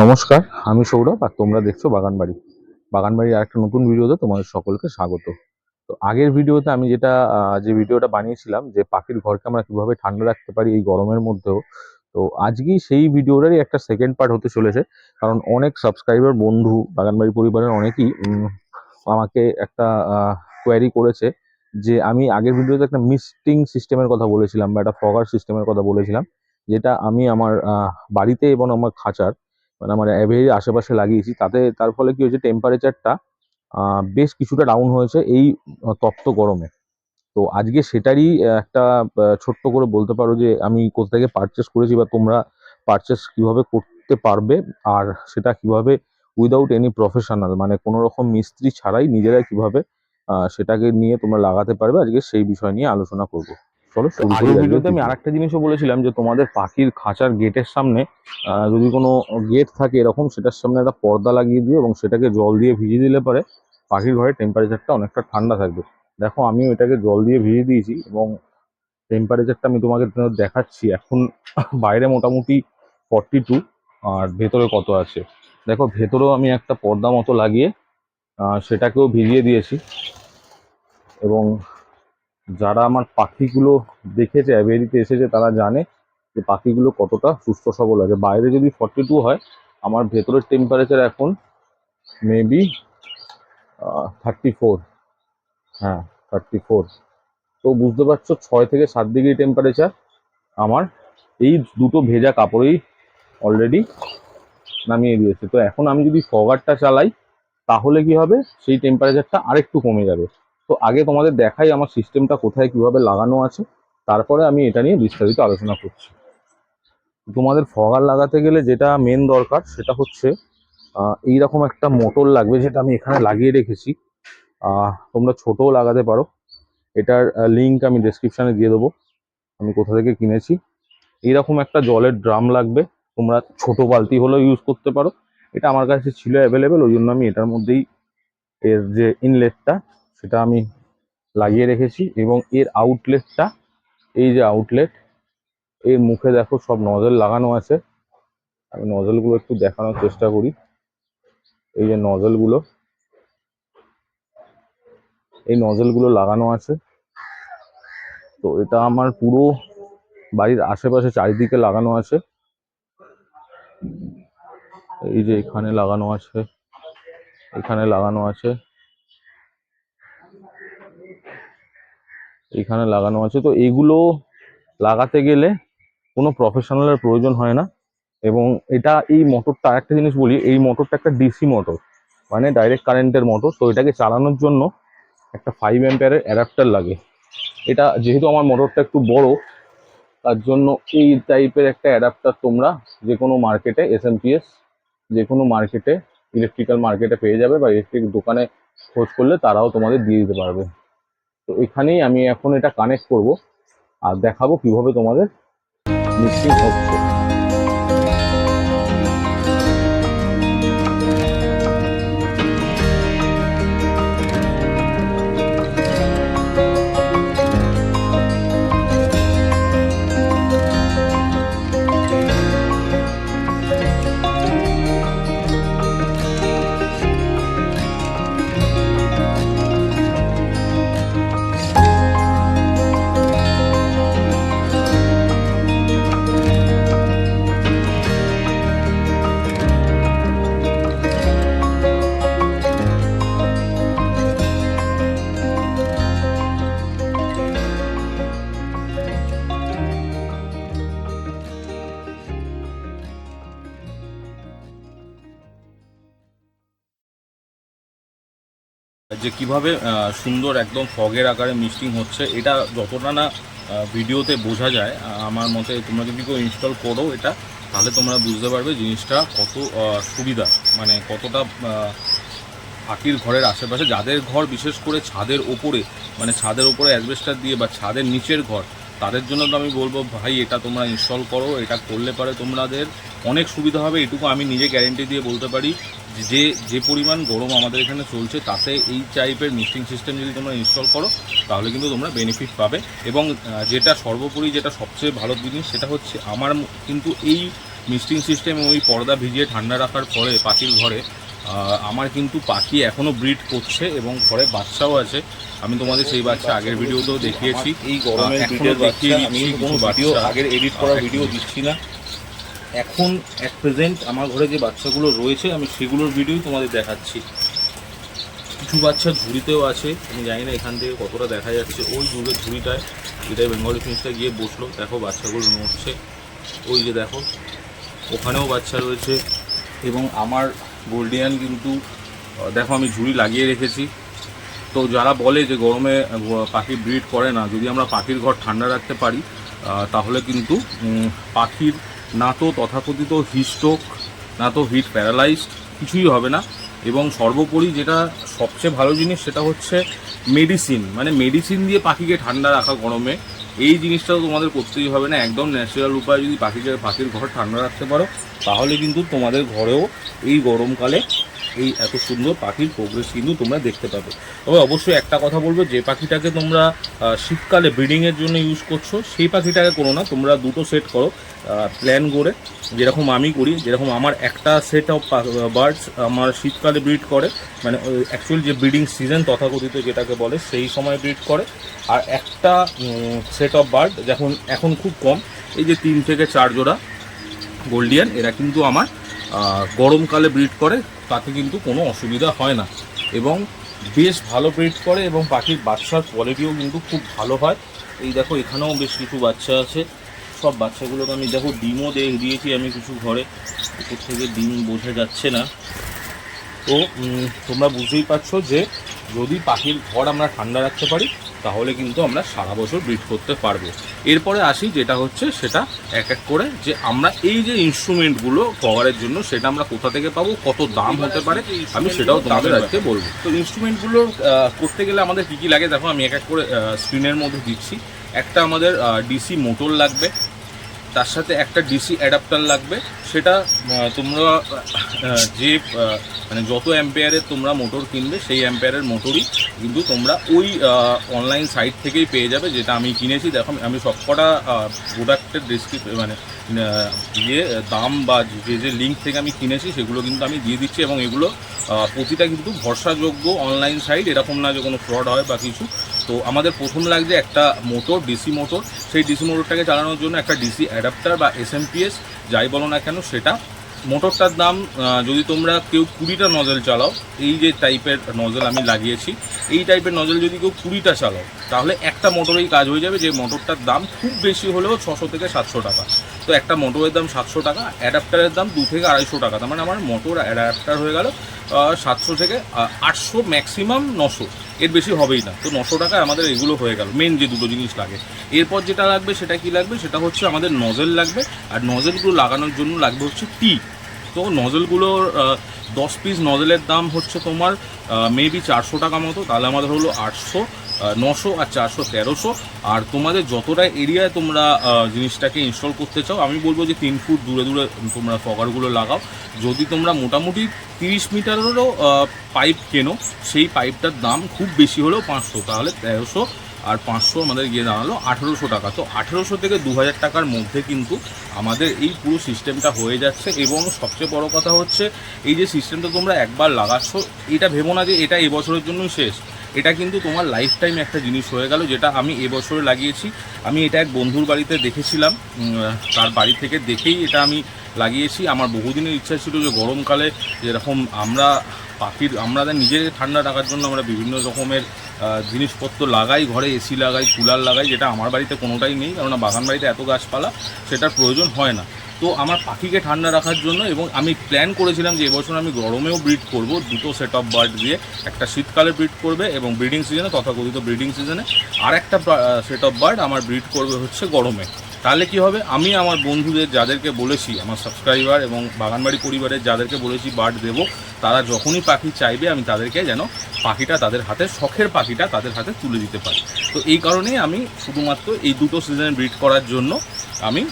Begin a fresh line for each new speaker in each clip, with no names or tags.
নমস্কার। আমি সৌরভ আর তোমরা দেখছ বাগানবাড়ি। বাগানবাড়ির আরেকটা নতুন ভিডিওতে তোমাদের সকলকে স্বাগত। তো আগের ভিডিওতে আমি যেটা যে ভিডিওটা বানিয়েছিলাম, যে পাখির ঘরকে আমরা কীভাবে ঠান্ডা রাখতে পারি এই গরমের মধ্যেও, তো আজকেই সেই ভিডিওটারই একটা সেকেন্ড পার্ট হতে চলেছে। কারণ অনেক সাবস্ক্রাইবার বন্ধু, বাগানবাড়ি পরিবারের অনেকেই আমাকে একটা কোয়ারি করেছে যে আমি আগের ভিডিওতে একটা মিস্টিং সিস্টেমের কথা বলেছিলাম বা একটা ফগার সিস্টেমের কথা বলেছিলাম, যেটা আমি আমার বাড়িতে এবং আমার খাঁচার মানে আমার অ্যাভেরি আশেপাশে লাগিয়েছি, তাতে তার ফলে কি হয়েছে টেম্পারেচারটা বেশ কিছুটা ডাউন হয়েছে এই তপ্ত গরমে। তো আজকে সেটারই একটা ছোট্ট করে বলতে পারো যে, আমি কোথা থেকে পারচেস করেছি বা তোমরা পারচেস কীভাবে করতে পারবে আর সেটা কীভাবে উইদাউট এনি প্রফেশনাল মানে কোনো রকম মিস্ত্রি ছাড়াই নিজেরাই কীভাবে সেটাকে নিয়ে তোমরা লাগাতে পারবে, আজকে সেই বিষয় নিয়ে আলোচনা করব। চলো
আগের
ভিডিওতে আমি আরেকটা জিনিসও বলেছিলাম যে তোমাদের পাখির খাঁচার গেটের সামনে যদি কোনো গেট থাকে এরকম সেটার সামনে একটা পর্দা লাগিয়ে দিও এবং সেটাকে জল দিয়ে ভিজিয়ে দিলে পরে পাখির ঘরের টেম্পারেচারটা অনেকটা ঠান্ডা থাকবে। দেখো আমিও এটাকে জল দিয়ে ভিজিয়ে দিয়েছি এবং টেম্পারেচারটা আমি তোমাকে দেখাচ্ছি। এখন বাইরে মোটামুটি ফর্টি টু আর ভেতরে কত আছে? দেখো ভেতরেও আমি একটা পর্দা মতো লাগিয়ে সেটাকেও ভিজিয়ে দিয়েছি এবং যারা আমার পাখিগুলো দেখেছে অ্যাভেরিতে এসেছে, তারা জানে যে পাখিগুলো কতটা সুস্থ সবল আছে। বাইরে যদি ফর্টি টু হয়, আমার ভেতরের টেম্পারেচার এখন মেবি থার্টি ফোর হ্যাঁ থার্টি ফোর তো বুঝতে পারছ, ছয় থেকে সাত ডিগ্রি টেম্পারেচার আমার এই দুটো ভেজা কাপড়েই অলরেডি নামিয়ে দিয়েছে। তো এখন আমি যদি ফগারটা চালাই, তাহলে কি হবে? সেই টেম্পারেচারটা আরেকটু কমে যাবে। তো আগে তোমাদের দেখাই আমার সিস্টেমটা কোথায় কীভাবে লাগানো আছে, তারপরে আমি এটা নিয়ে বিস্তারিত আলোচনা করছি। তোমাদের ফগার লাগাতে গেলে যেটা মেন দরকার সেটা হচ্ছে এইরকম একটা মোটর লাগবে যেটা আমি এখানে লাগিয়ে রেখেছি। তোমরা ছোটও লাগাতে পারো। এটার লিঙ্ক আমি ডেসক্রিপশনে দিয়ে দেবো। আমি কোথা থেকে কিনেছি। এইরকম একটা জলের ড্রাম লাগবে। তোমরা ছোট বালতি হলেও ইউজ করতে পারো। এটা আমার কাছে ছিল অ্যাভেলেবেল ওই জন্য আমি এটার মধ্যেই এর যে ইনলেটটা সেটা আমি লাগিয়ে রেখেছি এবং এর আউটলেটটা এই যে আউটলেট এর মুখে দেখো সব নজল লাগানো আছে। আমি নজলগুলো একটু দেখানোর চেষ্টা করি। এই যে নজলগুলো এই নজলগুলো লাগানো আছে। তো এটা আমার পুরো বাড়ির আশেপাশে চারিদিকে লাগানো আছে। এই যে এখানে লাগানো আছে, এখানে লাগানো আছে। এখানে লাগানো আছে। তো এগুলো লাগাতে গেলে কোনো প্রফেশনালের প্রয়োজন হয় না। এবং এটা এই মোটরটা একটা জিনিস বলি, এই মোটরটা একটা ডিসি মোটর মানে ডাইরেক্ট কারেন্টের মোটর তো এটাকে চালানোর জন্য একটা ফাইভ অ্যাম্পিয়ারের অ্যাডাপ্টার লাগে। এটা যেহেতু আমার মোটরটা একটু বড়, তার জন্য এই টাইপের একটা অ্যাডাপ্টার তোমরা যে কোনো মার্কেটে এস এম যে কোনো মার্কেটে ইলেকট্রিক্যাল মার্কেটে পেয়ে যাবে বা ইলেকট্রিক দোকানে খোঁজ করলে তারাও তোমাদের দিয়ে দিতে পারবে। তো এখানেই আমি এখন এটা কানেক্ট করব আর দেখাবো কীভাবে তোমাদের মিক্সিং হচ্ছে। যে কীভাবে সুন্দর একদম ফগের আকারে মিস্টিং হচ্ছে, এটা যতটা না ভিডিওতে বোঝা যায় আমার মতে তোমরা যদি কেউ ইনস্টল করো এটা, তাহলে তোমরা বুঝতে পারবে জিনিসটা কত সুবিধা। মানে কতটা পাখির ঘরের আশেপাশে, যাদের ঘর বিশেষ করে ছাদের ওপরে মানে ছাদের ওপরে অ্যাসবেস্টার দিয়ে বা ছাদের নিচের ঘর, তাদের জন্য তো আমি বলব, ভাই, এটা তোমরা ইনস্টল করো, এটা করলে পরে তোমাদের অনেক সুবিধা হবে। এটুকু আমি নিজে গ্যারেন্টি দিয়ে বলতে পারি। যে যে পরিমাণ গরম আমাদের এখানে চলছে তাতে এই টাইপের মিক্সিং সিস্টেম যদি তোমরা ইনস্টল করো তাহলে কিন্তু তোমরা বেনিফিট পাবে। এবং যেটা সর্বোপরি যেটা সবচেয়ে ভালো জিনিস সেটা হচ্ছে আমার কিন্তু এই
মিস্টিং সিস্টেম ওই পর্দা ভিজিয়ে ঠান্ডা রাখার পরে পাখির ঘরে আমার কিন্তু পাখি এখনও ব্রিড করছে এবং ঘরে বাচ্চাও আছে। আমি তোমাদের সেই বাচ্চা আগের ভিডিওতেও দেখিয়েছি।
এই গরমের ভিডিও
দেখিয়ে
আমি কোনো ভিডিও আগের এডিট করা ভিডিও দিচ্ছি না। এখন অ্যাট প্রেজেন্ট আমার ঘরে যে বাচ্চাগুলো রয়েছে, আমি সেগুলোর ভিডিও তোমাদের দেখাচ্ছি। কিছু বাচ্চা ঝুড়িতেও আছে, আমি জানি না এখান থেকে কতটা দেখা যাচ্ছে। ওই দূরের ঝুড়িটায় যেটাই বেঙ্গলি ফিন্সটা গিয়ে বসল, দেখো বাচ্চাগুলো নড়ছে। ওই যে দেখো, ওখানেও বাচ্চা রয়েছে। এবং আমার গোল্ডিয়ান কিন্তু দেখো আমি ঝুড়ি লাগিয়ে রেখেছি। তো যারা বলে যে গরমে পাখি ব্রিড করে না, যদি আমরা পাখির ঘর ঠান্ডা রাখতে পারি তাহলে কিন্তু পাখির না তো তথাকথিত হিস্টোক না তো হিট প্যারালাইজড, কিছুই হবে না। এবং সর্বোপরি যেটা সবচেয়ে ভালো জিনিস সেটা হচ্ছে মেডিসিন মানে মেডিসিন দিয়ে পাখিকে ঠান্ডা রাখা গরমে। এই জিনিসটা তোমাদের করতেই হবে না, একদম ন্যাচারাল উপায় যদি পাখিকে, পাখির ঘর ঠান্ডা রাখতে পারো, তাহলে কিন্তু তোমাদের ঘরেও এই গরমকালে এই এত সুন্দর পাখির প্রোগ্রেস কিন্তু তোমরা দেখতে পাবে। তবে অবশ্যই একটা কথা বলব, যে পাখিটাকে তোমরা শীতকালে ব্রিডিংয়ের জন্য ইউজ করছ, সেই পাখিটাকে করো না, তোমরা দুটো সেট করো প্ল্যান করে। যেরকম আমি করি, যেরকম আমার একটা সেট অফ বার্ডস আমার শীতকালে ব্রিড করে মানে অ্যাকচুয়ালি যে ব্রিডিং সিজন তথাকথিত যেটাকে বলে, সেই সময় ব্রিড করে। আর একটা সেট অফ বার্ড যখন, এখন খুব কম, এই যে তিন থেকে চার জোড়া গোল্ডিয়ান এরা কিন্তু আমার গরমকালে ব্রিড করে। তাতে কিন্তু কোনো অসুবিধা হয় না। এবং বেশ ভালো ব্রিড করে এবং পাখির বাচ্চার কোয়ালিটিও কিন্তু খুব ভালো হয়। এই দেখো, এখানেও বেশ কিছু বাচ্চা আছে। সব বাচ্চাগুলোকে আমি দেখো, ডিমও দিয়ে দিয়েছি আমি কিছু ঘরে। উপর থেকে ডিম বোঝা যাচ্ছে না। তো তোমরা বুঝতেই পারছ যে যদি পাখির ঘর আমরা ঠান্ডা রাখতে পারি তাহলে কিন্তু আমরা সারা বছর ব্রিড করতে পারব। এরপরে আসি যেটা হচ্ছে সেটা এক এক করে যে আমরা এই যে ইনস্ট্রুমেন্টগুলো কভারের জন্য সেটা আমরা কোথা থেকে পাবো কত দাম হতে পারে আমি সেটাও দামে রাখতে বলব। তো ইনস্ট্রুমেন্টগুলো করতে গেলে আমাদের কী কী লাগে? দেখো আমি এক এক করে স্ক্রিনের মধ্যে দিচ্ছি। একটা আমাদের ডিসি মোটর লাগবে তার সাথে একটা ডিসি অ্যাডাপ্টার লাগবে। সেটা তোমরা যে মানে যত অ্যাম্পেয়ারের তোমরা মোটর কিনবে, সেই অ্যাম্পেয়ারের মোটরই কিন্তু তোমরা ওই অনলাইন সাইট থেকেই পেয়ে যাবে, যেটা আমি কিনেছি। দেখো, আমি- সবকটা প্রোডাক্টের ডিসক্রিপ মানে ইয়ে দাম বা যে যে লিঙ্ক থেকে আমি কিনেছি, সেগুলো কিন্তু আমি দিয়ে দিচ্ছি এবং এগুলো প্রতিটা কিন্তু ভরসাযোগ্য অনলাইন সাইট এরকম না যে কোনো ফ্রড হয় বা কিছু। তো আমাদের প্রথম লাগছে একটা মোটর, ডিসি মোটর। সেই ডিসি মোটরটাকে চালানোর জন্য একটা ডিসি অ্যাডাপ্টার বা এস এসএমপিএস যাই বলো না কেন, সেটা। মোটরটার দাম যদি তোমরা কেউ কুড়িটা নজল চালাও, এই যে টাইপের নজল আমি লাগিয়েছি, এই টাইপের নজল যদি কেউ কুড়িটা চালাও, তাহলে একটা মোটরেই কাজ হয়ে যাবে যে মোটরটার দাম খুব বেশি হলেও ছশো থেকে সাতশো টাকা। তো একটা মোটরের দাম সাতশো টাকা, অ্যাডাপ্টারের দাম দু থেকে আড়াইশো টাকা। তার মানে আমার মোটর অ্যাডাপ্টার হয়ে গেল সাতশো থেকে আটশো ম্যাক্সিমাম নশো। এর বেশি হবেই না। তো নশো টাকায় আমাদের এগুলো হয়ে গেল। মেন যে দুটো জিনিস লাগে। এরপর যেটা লাগবে, সেটা কি লাগবে? সেটা হচ্ছে আমাদের নজেল লাগবে। আর নজেলগুলো লাগানোর জন্য লাগবে হচ্ছে টি তো নজেলগুলোর দশ পিস নজেলের দাম হচ্ছে তোমার মেবি চারশো টাকা মতো। তাহলে আমাদের হলো আটশো। নশো আর চারশো তেরোশো। আর তোমাদের যতটা এরিয়ায় তোমরা জিনিসটাকে ইনস্টল করতে চাও, আমি বলব যে তিন ফুট দূরে দূরে তোমরা ফগারগুলো লাগাও। যদি তোমরা মোটামুটি তিরিশ মিটারেরও পাইপ কেনো, সেই পাইপটার দাম খুব বেশি হলেও পাঁচশো। তাহলে তেরোশো আর পাঁচশো আমাদের গিয়ে দাঁড়াল আঠেরোশো টাকা। তো আঠেরোশো থেকে দু হাজার টাকার মধ্যে কিন্তু আমাদের এই পুরো সিস্টেমটা হয়ে যাচ্ছে। এবং সবচেয়ে বড় কথা হচ্ছে, এই যে সিস্টেমটা তোমরা একবার লাগাচ্ছ, এটা ভেবো না যে এটা এবছরের জন্যই শেষ। এটা কিন্তু তোমার লাইফ টাইম একটা জিনিস হয়ে গেল, যেটা আমি এবছরে লাগিয়েছি। আমি এটা এক বন্ধুর বাড়িতে দেখেছিলাম তার বাড়ি থেকে দেখেই এটা আমি লাগিয়েছি। আমার বহুদিনের ইচ্ছা ছিল যে গরমকালে যেরকম আমরা পাখির আমাদের নিজের ঠান্ডা রাখার জন্য আমরা বিভিন্ন রকমের জিনিসপত্র লাগাই, ঘরে এসি লাগাই, কুলার লাগাই, যেটা আমার বাড়িতে কোনোটাই নেই, কেননা বাগান বাড়িতে এত গাছপালা, সেটার প্রয়োজন হয় না। তো আমার পাখিকে ঠান্ডা রাখার জন্য এবং আমি প্ল্যান করেছিলাম যে এবছর আমি গরমেও ব্রিড করব, দুটো সেট অফ বার্ড দিয়ে একটা শীতকালে ব্রিড করবে এবং ব্রিডিং সিজনে তথাকথিত ব্রিডিং সিজনে আর একটা সেট অফ বার্ড আমার ব্রিড করবে হচ্ছে গরমে। তাহলে কি হবে? আমি আমার বন্ধুদের যাদেরকে বলেছি, আমার সাবস্ক্রাইবার এবং বাগানবাড়ি পরিবারের যাদেরকে বলেছি বার্ড দেব, তারা যখনই পাখি চাইবে আমি তাদেরকে যেন পাখিটা তাদের হাতে, শখের পাখিটা তাদের হাতে তুলে দিতে পারি। তো এই কারণেই আমি শুধুমাত্র এই দুটো সিজনে ব্রিড করার জন্য আমি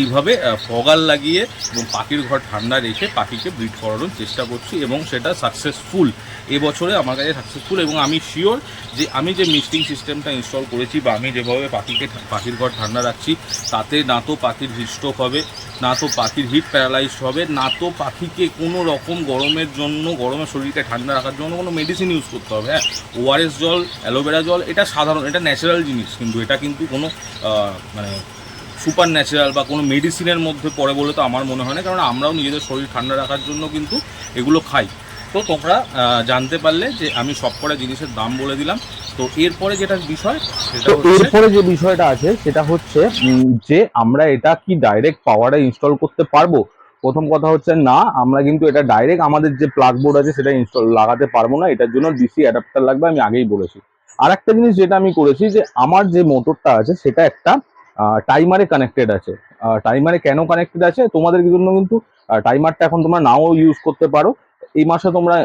এইভাবে ফগাল লাগিয়ে এবং পাখির ঘর ঠান্ডা রেখে পাখিকে ব্রিড করানোর চেষ্টা করছি এবং সেটা সাকসেসফুল এবছরে আমার কাছে সাকসেসফুল এবং আমি শিওর যে আমি যে মিস্টিং সিস্টেমটা ইনস্টল করেছি বা আমি যেভাবে পাখিকে পাখির ঘর ঠান্ডা রাখছি, তাতে না তো পাখির হিটস্ট্রোক হবে, না তো পাখির হিট প্যারালাইজ হবে, না তো পাখিকে কোনো রকম গরমের জন্য, গরমের শরীরকে ঠান্ডা রাখার জন্য কোনো মেডিসিন ইউজ করতে হবে। হ্যাঁ ওআরএস জল অ্যালোভেরা জল, এটা সাধারণ, এটা ন্যাচারাল জিনিস, কিন্তু এটা কিন্তু কোনো মানে সুপার ন্যাচারাল বা কোনো মেডিসিনের মধ্যে পড়ে বলে তো আমার মনে হয় না কারণ আমরাও নিজেদের শরীর ঠান্ডা রাখার জন্য কিন্তু এগুলো খাই। তো তোমরা জানতে পারলে যে আমি সব কটা জিনিসের দাম বলে দিলাম। তো এরপরে যেটা বিষয় সেটা
তো এরপরে যে বিষয়টা আছে সেটা হচ্ছে যে আমরা এটা কি ডাইরেক্ট পাওয়ারে ইনস্টল করতে পারব? প্রথম কথা হচ্ছে না আমরা কিন্তু এটা ডাইরেক্ট আমাদের যে প্লাগ বোর্ড আছে সেটা ইনস্টল লাগাতে পারব না। এটার জন্য ডিসি অ্যাডাপ্টার লাগবে আমি আগেই বলেছি। আর একটা জিনিস যেটা আমি করেছি যে আমার যে মোটরটা আছে সেটা একটা টাইমারে কানেক্টেড আছে। টাইমারে কেন কানেক্টেড আছে? তোমাদের জন্য কিন্তু টাইমারটা এখন তোমরা নাও ইউজ করতে পারো। এই মাসে তোমরা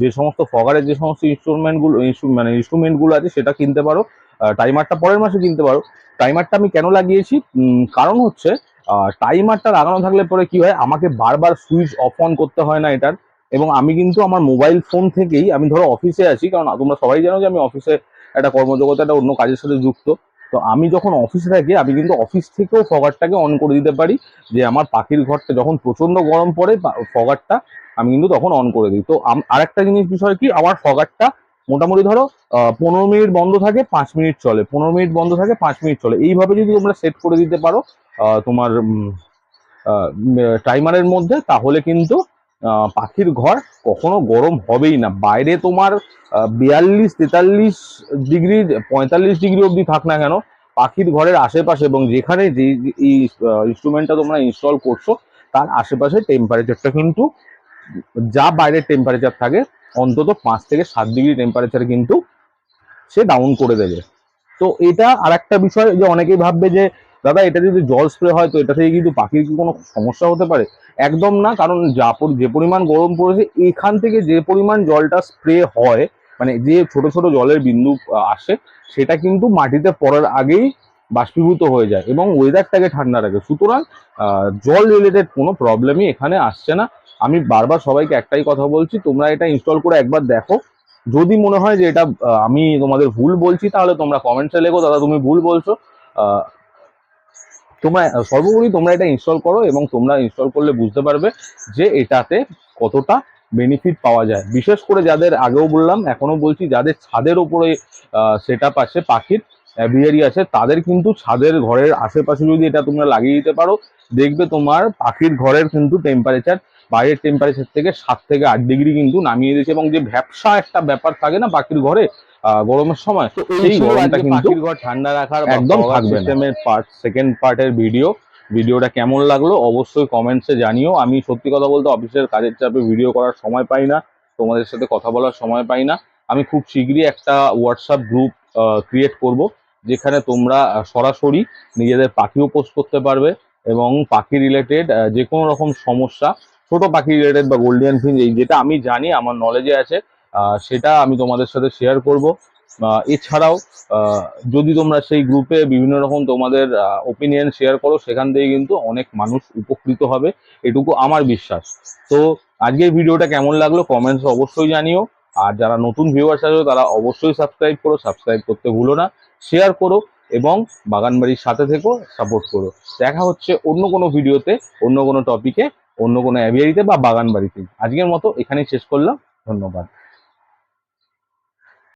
যে সমস্ত ফগারের যে সমস্ত ইনস্ট্রুমেন্টগুলো মানে ইনস্ট্রুমেন্টগুলো আছে, সেটা কিনতে পারো। টাইমারটা পরের মাসে কিনতে পারো। টাইমারটা আমি কেন লাগিয়েছি? কারণ হচ্ছে টাইমারটা লাগানো থাকলে পরে কি হয়? আমাকে বারবার সুইচ অফ অন করতে হয় না এটার। এবং আমি কিন্তু আমার মোবাইল ফোন থেকেই, আমি ধরো অফিসে আছি, কারণ তোমরা সবাই জানো যে আমি অফিসে একটা কর্মজগতে একটা অন্য কাজের সাথে যুক্ত। তো আমি যখন অফিসে থাকি, আমি কিন্তু অফিস থেকেও ফগারটাকে অন করে দিতে পারি যে আমার পাখির ঘরটা যখন প্রচণ্ড গরম পড়ে ফগারটা আমি কিন্তু তখন অন করে দিই। তো আরেকটা জিনিস বিষয় কি? আমার ফগারটা মোটামুটি ধরো পনেরো মিনিট বন্ধ থাকে, পাঁচ মিনিট চলে। পনেরো মিনিট বন্ধ থাকে, পাঁচ মিনিট চলে। এইভাবে যদি তোমরা সেট করে দিতে পারো তোমার টাইমারের মধ্যে, তাহলে কিন্তু পাখির ঘর কখনো গরম হবেই না। বাইরে তোমার বিয়াল্লিশ, তেতাল্লিশ ডিগ্রি, পঁয়তাল্লিশ ডিগ্রি অবধি থাক না কেন, পাখির ঘরের আশেপাশে এবং যেখানে যে এই ইনস্ট্রুমেন্টটা তোমরা ইনস্টল করছ, তার আশেপাশে টেম্পারেচারটা কিন্তু, যা বাইরের টেম্পারেচার থাকে, অন্তত পাঁচ থেকে সাত ডিগ্রি টেম্পারেচার কিন্তু সে ডাউন করে দেবে। তো এটা আর একটা বিষয় যে অনেকেই ভাববে যে দাদা এটা যদি জল স্প্রে হয় তো এটা থেকে কিন্তু পাখির কি কোনো সমস্যা হতে পারে? একদম না, কারণ যা যে পরিমাণ গরম পড়েছে, এখান থেকে যে পরিমাণ জলটা স্প্রে হয় মানে যে ছোট ছোট জলের বিন্দু আসে, সেটা কিন্তু মাটিতে পড়ার আগেই বাষ্পীভূত হয়ে যায় এবং ওয়েদারটাকে ঠান্ডা রাখে। সুতরাং জল রিলেটেড কোনো প্রবলেমই এখানে আসছে না। আমি বারবার সবাইকে একটাই কথা বলছি, তোমরা এটা ইনস্টল করে একবার দেখো। যদি মনে হয় যে এটা আমি তোমাদের ভুল বলছি, তাহলে তোমরা কমেন্টসে লেখো। দাদা, তুমি ভুল বলছো। তোমরা, সর্বোপরি তোমরা এটা ইনস্টল করো এবং তোমরা ইনস্টল করলে বুঝতে পারবে যে এটাতে কতটা বেনিফিট পাওয়া যায়। বিশেষ করে যাদের আগেও বললাম, এখনও বলছি, যাদের ছাদের ওপরে সেট আপ আছে, পাখির বিহারি আছে, তাদের কিন্তু ছাদের ঘরের আশেপাশে যদি এটা তোমরা লাগিয়ে দিতে পারো, দেখবে তোমার পাখির ঘরের কিন্তু টেম্পারেচার বাইরের টেম্পারেচার থেকে সাত থেকে আট ডিগ্রি কিন্তু নামিয়ে দিয়েছে এবং যে ভ্যাপসা একটা ব্যাপার থাকে না পাখির ঘরে গরমের সময় সেই গরমটা কিন্তু
ঠান্ডা রাখার
একদম থাকবে সিস্টেমের পার্ট সেকেন্ড পার্টের ভিডিও ভিডিওটা কেমন লাগল অবশ্যই কমেন্টসে জানিও। আমি সত্যি কথা বলতে অফিসের কাজের চাপে ভিডিও করার সময় পাই না। তোমাদের সাথে কথা বলার সময় পাই না। আমি খুব শীঘ্রই একটা হোয়াটসঅ্যাপ গ্রুপ ক্রিয়েট করব যেখানে তোমরা সরাসরি নিজেদের পাখিও পোস্ট করতে পারবে এবং পাখি রিলেটেড যে কোনো রকম সমস্যা ছোট পাখি রিলেটেড বা গোল্ডিয়ান ফিঞ্চ এই যেটা আমি জানি আমার নলেজে আছে সেটা আমি তোমাদের সাথে শেয়ার করব। এছাড়াও যদি তোমরা সেই গ্রুপে বিভিন্ন রকম তোমাদের ওপিনিয়ন শেয়ার করো, সেখান থেকে কিন্তু অনেক মানুষ উপকৃত হবে। এটুকু আমার বিশ্বাস। তো আজকের ভিডিওটা কেমন লাগল কমেন্টস অবশ্যই জানিও। আর যারা নতুন ভিউয়ার্স আছে তারা অবশ্যই সাবস্ক্রাইব করো সাবস্ক্রাইব করতে ভুলো না। শেয়ার করো এবং বাগানবাড়ির সাথে থেকো সাপোর্ট করো। দেখা হচ্ছে অন্য কোনো ভিডিওতে, অন্য কোনো টপিকে অন্য কোনো অ্যাভিয়ারিতে বা বাগান বাড়িতে আজকের মতো এখানেই শেষ করলাম। ধন্যবাদ।